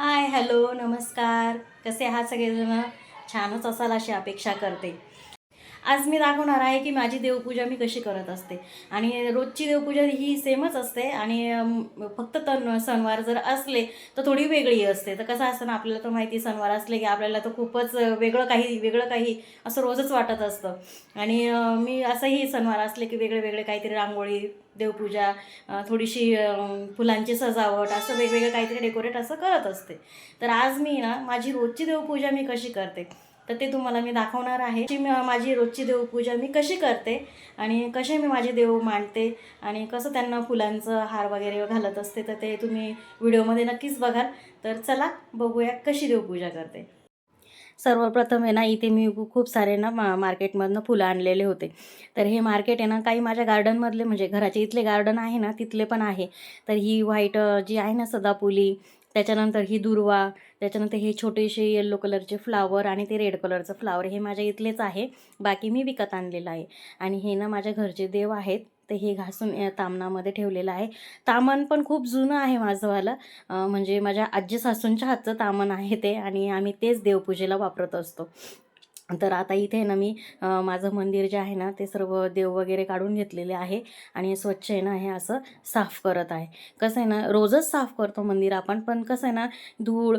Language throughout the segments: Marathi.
हाय हॅलो नमस्कार. कसे आहात सगळेजण? छानच असाल अशी अपेक्षा करते. आज मी दाखवणार आहे की माझी देवपूजा मी कशी करत असते. आणि रोजची देवपूजा ही सेमच असते. आणि फक्त तन सणवार जर असले तर थोडी वेगळी असते. तर कसं असतं ना आपल्याला तर माहिती सणवार असले की आपल्याला तर खूपच वेगळं काही वेगळं काही असं रोजच वाटत असतं. आणि मी असंही सणवार असले की वेगळे वेगळे काहीतरी रांगोळी देवपूजा थोडीशी फुलांची सजावट असं वेगवेगळं काहीतरी डेकोरेट असं करत असते. तर आज मी ना माझी रोजची देवपूजा मी कशी करते? तर ते तुम्हाला मी दाखवणार आहे. की मी- माझी रोजची देवपूजा मी कशी करते आणि कसे मी माझे देव मांडते आणि कसं त्यांना फुलांचं हार वगैरे घालत असते तर ते तुम्ही व्हिडिओमध्ये नक्कीच बघाल. तर चला बघूया कशी देवपूजा करते. सर्वप्रथम आहे ना इथे मी खूप सारे ना मा मार्केटमधनं फुलं आणलेले होते. तर हे मार्केट आहे ना काही माझ्या गार्डनमधले म्हणजे घराचे इथले गार्डन आहे ना तिथले पण आहे. तर ही व्हाईट जी आहे ना सदाफुली त्याच्यानंतर ही दुर्वा त्याच्यानंतर हे छोटेसे येल्लो कलरचे फ्लावर आणि ते रेड कलरचं फ्लावर हे माझ्या इथलेच आहे. बाकी मी विकत आणलेलं आहे. आणि हे ना माझ्या घरचे देव आहेत. ते हे घासून तामणामध्ये ठेवलेलं आहे. तामण पण खूप जुनं आहे माझंवालं म्हणजे माझ्या आजी सासूंच्या हातचं तामण आहे ते आणि आम्ही तेच देवपूजेला वापरत असतो. तर आता इथे ना मी माझं मंदिर जे आहे ना ते सर्व देव वगैरे काढून घेतलेले आहे आणि स्वच्छ आहे ना हे असं साफ करत आहे. कसं आहे ना रोजच साफ करतो मंदिर आपण पण कसं आहे ना धूळ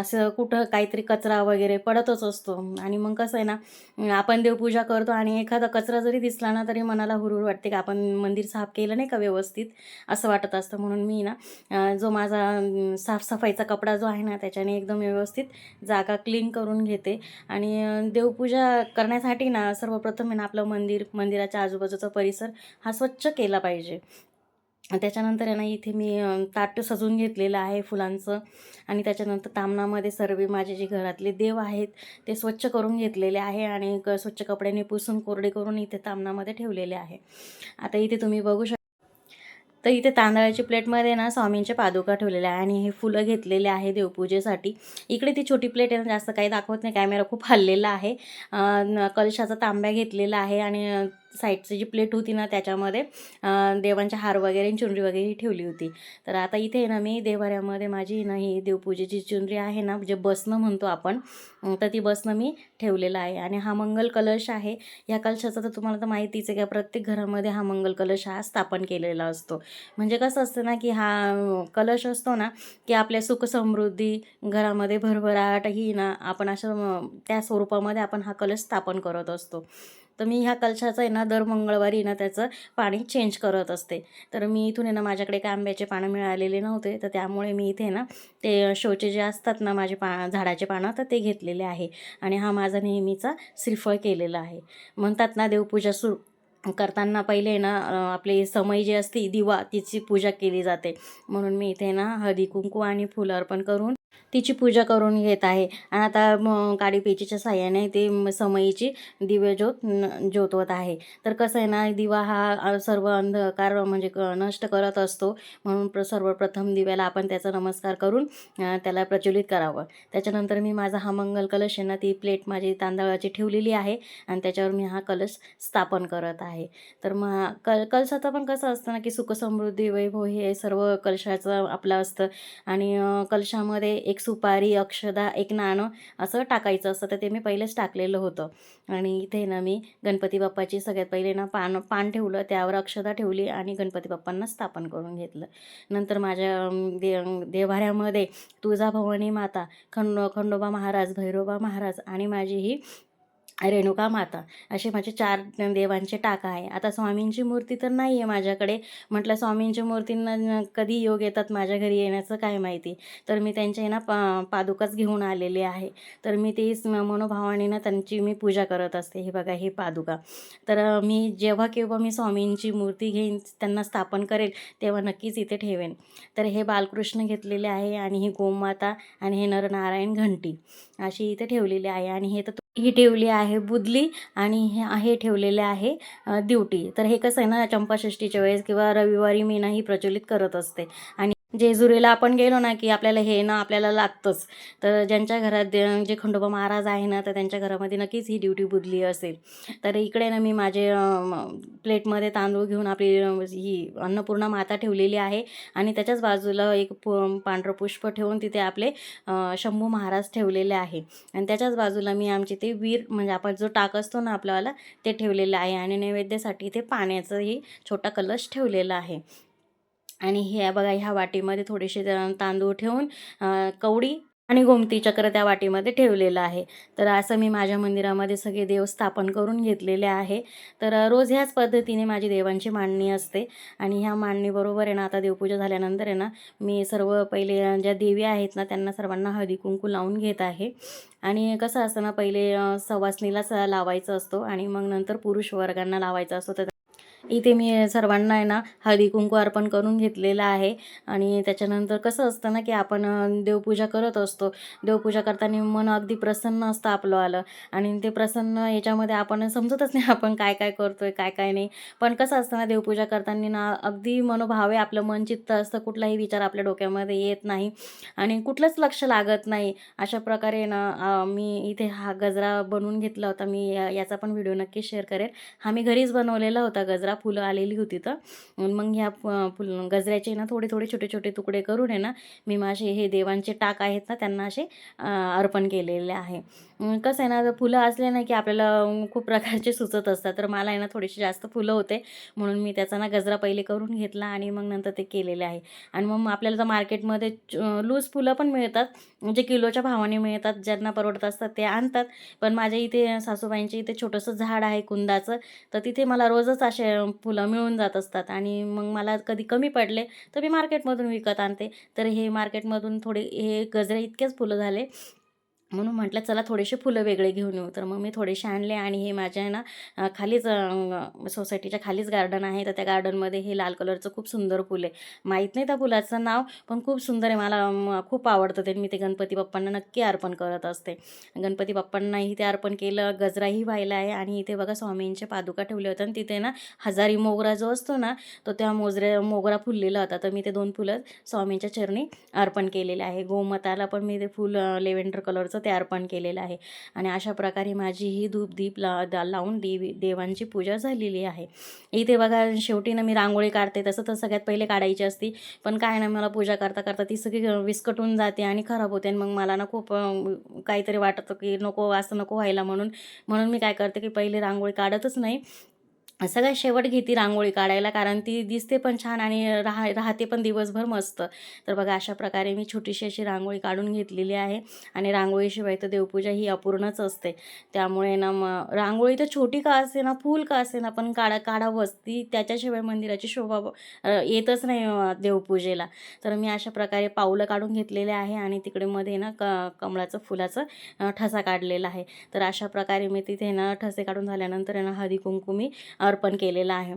असं कुठं काहीतरी कचरा वगैरे पडतच असतो. आणि मग कसं आहे ना आपण देवपूजा करतो आणि एखादा कचरा जरी दिसला ना तरी मनाला हुरहुर वाटते की आपण मंदिर साफ केलं नाही का व्यवस्थित असं वाटत असतं. म्हणून मी ना जो माझा साफसफाईचा कपडा जो आहे ना त्याच्याने एकदम व्यवस्थित जागा क्लीन करून घेते. आणि देवपूजा करण्यासाठी ना सर्वप्रथम आहे ना आपलं मंदिर मंदिराच्या आजूबाजूचा परिसर हा स्वच्छ केला पाहिजे. त्याच्यानंतर आहे ना इथे मी ताट सजवून घेतलेलं आहे फुलांचं आणि त्याच्यानंतर तामणामध्ये सर्व माझे जे घरातले देव आहेत ते स्वच्छ करून घेतलेले आहे आणि स्वच्छ कपड्याने पुसून कोरडे करून इथे तामणामध्ये ठेवलेले आहे. आता इथे तुम्ही बघू शकता तर इथे तांदळाच्या प्लेटमध्ये ना स्वामींचे पादुका ठेवलेल्या आहे आणि हे फुलं घेतलेले आहे देवपूजेसाठी. इकडे ती छोटी प्लेट आहे ना जास्त काही दाखवत नाही. कॅमेरा खूप हल्लेला आहे. कलशाचा तांब्या घेतलेला आहे आणि साईडची जी प्लेट होती ना त्याच्यामध्ये देवांचे हार वगैरे चुनरी वगैरे ही ठेवली होती. तर आता इथे ना मी देवाऱ्यामध्ये माझी ना ही देवपूजेची चुनरी आहे ना जे बसणं म्हणतो आपण तर ती बसणं मी ठेवलेलं आहे. आणि हा मंगल कलश आहे. या कलशाचं तर तुम्हाला तर माहितीच आहे का प्रत्येक घरामध्ये हा मंगल कलश हा स्थापन केलेला असतो. म्हणजे कसं असतं ना की हा कलश असतो ना की आपल्या सुख समृद्धी घरामध्ये भरभराट ही ना आपण अशा त्या स्वरूपामध्ये आपण हा कलश स्थापन करत असतो. तर मी ह्या कलशाचं आहे ना दर मंगळवारी ना त्याचं पाणी चेंज करत असते. तर मी इथून आहे ना माझ्याकडे काय आंब्याचे पानं मिळालेले नव्हते तर त्यामुळे मी इथे ना ते शोचे जे असतात ना माझे पा झाडाचे पानं तर ते घेतलेले आहे. आणि हा माझा नेहमीचा श्रीफळ केलेला आहे. म्हणतात ना देवपूजा सुरू करताना पहिले ना आपली समई जी असते दिवा तिची पूजा केली जाते. म्हणून मी इथे ना हळदी कुंकू आणि फुलं अर्पण करून तिची पूजा करून घेत आहे. आणि आता म काडी पेचीच्या साह्याने ते म- समईची न- ज्योतवत आहे. तर कसं आहे ना दिवा हा सर्व अंधकार म्हणजे क नष्ट करत असतो. म्हणून प्र सर्वप्रथम दिव्याला आपण त्याचा नमस्कार करून त्याला प्रज्वलित करावं. त्याच्यानंतर मी माझा हा मंगल कलश आहे ना ती प्लेट माझी तांदळाची ठेवलेली आहे. आणि त्याच्यावर मी हा कलश स्थापन करत आहे. तर मग कल कलशाचं पण कसं असतं ना की सुखसमृद्धी वैभव हे सर्व कलशाचं आपलं असतं. आणि कलशामध्ये एक एक सुपारी अक्षदा एक नाणं असं टाकायचं असतं. तर ते मी पहिलेच टाकलेलं होतं. आणि इथे ना मी गणपती बाप्पाची सगळ्यात पहिले ना पान पान ठेवलं. त्यावर अक्षदा ठेवली आणि गणपती बाप्पांना स्थापन करून घेतलं. नंतर माझ्या दे देवाऱ्यामध्ये तुळजाभवानी माता खंडो खंडोबा महाराज भैरोबा महाराज आणि माझी ही रेणुका माता असे माझे चार देवांचे टाका आहे. आता स्वामींची मूर्ती तर नाही आहे माझ्याकडे. म्हटलं स्वामींच्या मूर्तींना कधी योग येतात माझ्या घरी येण्याचं काय माहिती? तर मी त्यांच्या ना पा पादुकाच घेऊन आलेले आहे. तर मी तेच मनोभावाने ना त्यांची मी पूजा करत असते. हे बघा हे पादुका. तर मी जेव्हा केव्हा मी स्वामींची मूर्ती घेईन त्यांना स्थापन करेल तेव्हा नक्कीच इथे ठेवेन. तर हे बालकृष्ण घेतलेले आहे आणि ही गोमाता आणि हे नरनारायण घंटी अशी इथे ठेवलेली आहे. आणि हे तर ही ठेवली आहे बुदली आणि हे ठेवलेले आहे दिवटी. तर हे कसं आहे ना चंपाषष्टीच्या वेळेस किंवा रविवारी मी ना ही करत असते. आणि जेजुरीला आपण गेलो ना की आपल्याला हे ना आपल्याला लागतंच. तर ज्यांच्या घरात जे खंडोबा महाराज आहे ना तर त्यांच्या घरामध्ये नक्कीच ही ड्युटी बुडली असेल. तर इकडे ना मी माझे प्लेटमध्ये तांदूळ घेऊन आपली ही अन्नपूर्णा माता ठेवलेली आहे. आणि त्याच्याच बाजूला एक पु पांढरं पुष्प ठेवून तिथे आपले शंभू महाराज ठेवलेले आहे. आणि त्याच्याच बाजूला मी आमचे ते वीर म्हणजे आपण जो टाक असतो ना आपल्याला ते ठेवलेलं आहे. आणि नैवेद्यासाठी इथे पाण्याचंही छोटा कलश ठेवलेला आहे. आणि हे बघा ह्या वाटीमध्ये थोडेसे तांदूळ ठेवून कवडी आणि गोमती चक्र त्या वाटीमध्ये ठेवलेलं आहे. तर असं मी माझ्या मंदिरामध्ये सगळे देव स्थापन करून घेतलेले आहे. तर रोज ह्याच पद्धतीने माझी देवांची मांडणी असते. आणि ह्या मांडणीबरोबर आहे ना आता देवपूजा झाल्यानंतर आहे ना मी सर्व पहिले ज्या देवी आहेत ना त्यांना सर्वांना हळदी कुंकू लावून घेत आहे. आणि कसं असतं ना पहिले अं, सवासणीलाच लावायचं असतो आणि मग नंतर पुरुष वर्गांना लावायचा असतो. तर इथे मी सर्वांना आहे ना हळदी कुंकू अर्पण करून घेतलेलं आहे. आणि त्याच्यानंतर कसं असतं ना की आपण देवपूजा करत असतो. देवपूजा करताना मन अगदी प्रसन्न असतं आपलं आलं. आणि ते प्रसन्न याच्यामध्ये आपण समजतच नाही आपण काय काय करतोय काय काय नाही. पण कसं असतं ना देवपूजा करताना ना अगदी मनोभावे आपलं मन चित्त असतं. कुठलाही विचार आपल्या डोक्यामध्ये येत नाही. आणि कुठलंच लक्ष लागत नाही. अशा प्रकारे ना मी इथे हा गजरा बनवून घेतला होता. मी या- याचा पण व्हिडिओ नक्की शेअर करेन. हा मी घरीच बनवलेला होता गजरा. फुलं आलेली होती तर. मग ह्या फुल गजऱ्याचे ना थोडे थोडे छोटे छोटे तुकडे करून आहे ना मी माझे हे देवांचे टाक आहेत ना त्यांना असे अर्पण केलेले आहे. कसं आहे ना जर फुलं असले ना की आपल्याला खूप प्रकारचे सुचत असतात तर मला आहे ना थोडीशी जास्त फुलं होते. म्हणून मी त्याचा ना गजरा पहिले करून घेतला आणि मग नंतर ते केलेले आहे. आणि मग आपल्याला तर मार्केटमध्ये लूज फुलं पण मिळतात जे किलोच्या भावाने मिळतात ज्यांना परवडत असतात ते आणतात. पण माझ्या इथे सासूबाईंच्या इथे छोटंसं झाड आहे कुंदाचं तर तिथे मला रोजच असे फुलं मिळून जात असतात. आणि मग मला कधी कमी पडले तर मी मार्केटमधून विकत आणते. तर हे मार्केटमधून थोडे हे गजरे इतकेच फुलं झाले. म्हणून म्हटलं चला थोडेसे फुलं वेगळे घेऊन येऊ. तर मग मी थोडेसे आणले आणि हे माझ्या आहे ना खालीच सोसायटीच्या खालीच गार्डन आहे. तर त्या गार्डनमध्ये हे लाल कलरचं खूप सुंदर फुल आहे. माहीत नाही त्या फुलाचं नाव पण खूप सुंदर आहे. मला खूप आवडतं ते. मी ते गणपती बाप्पांना नक्की अर्पण करत असते. गणपती बाप्पांनाही ते अर्पण केलं. गजराही व्हायला आहे. आणि इथे बघा स्वामींचे पादुका ठेवले होते आणि तिथे ना हजारी मोगरा जो असतो ना तो त्या मोजरे मोगरा फुललेला होता. तर मी ते दोन फुलं स्वामींच्या चरणी अर्पण केलेले आहे. गोमताला पण मी ते फुल लेव्हेंडर कलरचं ते अर्पण केलेलं आहे. आणि अशा प्रकारे माझी ही धूप दीप ला दा- लावून देवी देवांची पूजा झालेली आहे. इथे बघा शेवटी ना मी रांगोळी काढते तसं तर सगळ्यात पहिले काढायची असती. पण काय ना मला पूजा करता करता ती सगळी विस्कटून जाते आणि खराब होते. आणि मग मला ना खूप काहीतरी वाटतं की नको असं नको व्हायला म्हणून. म्हणून मी काय करते की पहिले रांगोळी काढतच नाही. सगळ्यात शेवट घेते रांगोळी काढायला कारण ती दिसते पण छान आणि राह राहते पण दिवसभर मस्त. तर बघा अशा प्रकारे मी छोटीशी अशी रांगोळी काढून घेतलेली आहे आणि रांगोळीशिवाय तर देवपूजा ही अपूर्णच असते. त्यामुळे ना मग रांगोळी तर छोटी का असे ना फूल का असे ना पण काढा काढावंच. ती त्याच्याशिवाय मंदिराची शोभा येतच नाही देवपूजेला. तर मी अशा प्रकारे पावलं काढून घेतलेले आहे आणि तिकडे मध्ये ना क कमळाचं फुलाचं ठसा काढलेला आहे. तर अशा प्रकारे मी तिथे ना ठसे काढून झाल्यानंतर ना हळदी कुंकू मी अर्पण केलेलं आहे.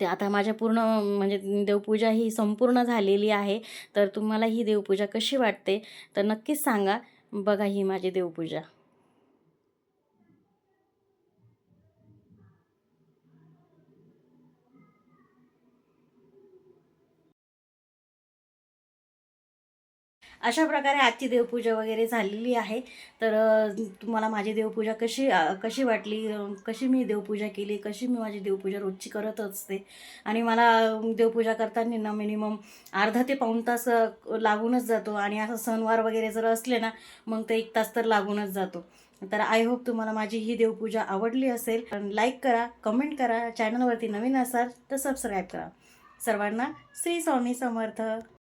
ते आता माझ्या पूर्ण म्हणजे देवपूजा ही संपूर्ण झालेली आहे. तर तुम्हाला ही देवपूजा कशी वाटते? तर नक्कीच सांगा. बघा ही माझी देवपूजा. अशा प्रकारे आजची देवपूजा वगैरे झालेली आहे. तर तुम्हाला माझी देवपूजा कशी कशी वाटली कशी मी देवपूजा केली कशी मी माझी देवपूजा रोजची करत असते आणि मला देवपूजा करताना ना मिनिमम अर्धा ते पाऊण तास लागूनच जातो आणि असं सणवार वगैरे जर असले ना मग ते एक तास तर लागूनच जातो. तर आय होप तुम्हाला माझी ही देवपूजा आवडली असेल लाईक करा कमेंट करा चॅनलवरती नवीन असाल तर सबस्क्राईब करा. सर्वांना श्री स्वामी समर्थ.